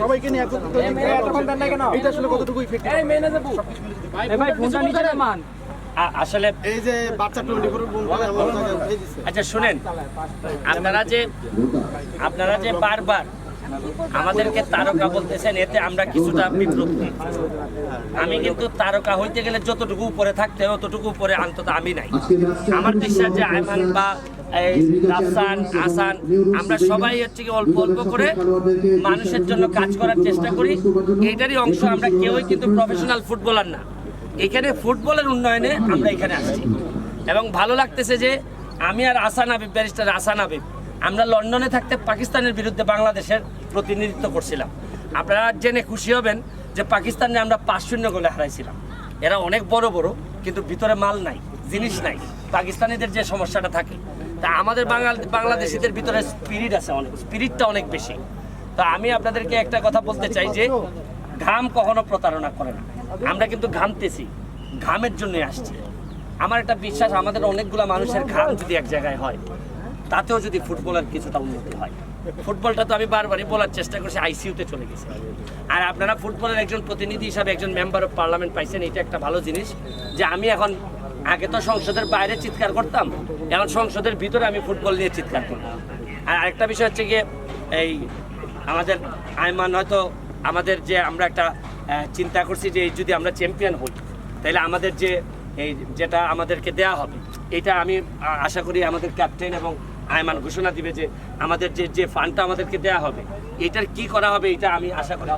সবাইকে নিয়ে আসলে এই যে বাচ্চা আচ্ছা শুনেন আপনারা যে আপনারা যে বারবার আমাদেরকে তারকা বলতেছেন, এতে আমরা কিছুটা বিপ্লুপ্ত আমি কিন্তু তারকা হইতে গেলে যতটুকু উপরে থাকতে হয় ততটুকু উপরে অন্তত আমি নাই। আমার বিশ্বাস যে আইমান বা আমরা সবাই হচ্ছে কি অল্প অল্প করে মানুষের জন্য কাজ করার চেষ্টা করি। এইটারই অংশ আমরা কেউই কিন্তু প্রফেশনাল ফুটবলার না। এখানে ফুটবলের উন্নয়নে আমরা এখানে আসছি। এবং ভালো লাগতেছে যে আমি আর আসান আবিব ব্যারিস্টার আসান আবিব আমরা লন্ডনে থাকতে পাকিস্তানের বিরুদ্ধে বাংলাদেশের প্রতিনিধিত্ব করছিলাম। আপনারা জেনে খুশি হবেন যে পাকিস্তানে আমরা পাঁচ শূন্য গোলে হারাইছিলাম। এরা অনেক বড় বড়, কিন্তু ভিতরে মাল নাই, জিনিস নাই। পাকিস্তানিদের যে সমস্যাটা থাকে, তা আমাদের বাংলাদেশিদের ভিতরে স্পিরিট আছে অনেক স্পিরিটটা অনেক বেশি। তো আমি আপনাদেরকে একটা কথা বলতে চাই যে, ঘাম কখনো প্রতারণা করে না। আমরা কিন্তু ঘামতেছি ঘামের জন্যই আসছি। আমার একটা বিশ্বাস, আমাদের অনেকগুলা মানুষের ঘাম যদি এক জায়গায় হয় তাতেও যদি ফুটবলের কিছুটা উন্নতি হয়। ফুটবলটা তো আমি বারবারই বলার চেষ্টা করছি, আইসিইউতে চলে গেছে। আর আপনারা ফুটবলের একজন প্রতিনিধি হিসাবে, একজন মেম্বার অফ পার্লামেন্ট পাইছেন, এটা একটা ভালো জিনিস যে আমি এখন, আগে তো সংসদের বাইরে চিৎকার করতাম, এখন সংসদের ভিতরে আমি ফুটবল নিয়ে চিৎকার করতাম। আর আরেকটা বিষয় হচ্ছে গিয়ে, এই আমাদের আইমান হয়তো আমাদের যে আমরা একটা চিন্তা করছি যে যদি আমরা চ্যাম্পিয়ন হই, তাহলে আমাদের যে, এই যেটা আমাদেরকে দেয়া হবে, এটা আমি আশা করি আমাদের ক্যাপ্টেন এবং আয়মান ঘোষণা দিবে যে আমাদের যে যে ফান্ডটা আমাদেরকে দেয়া হবে এটার কি করা হবে এটা আমি আশা করি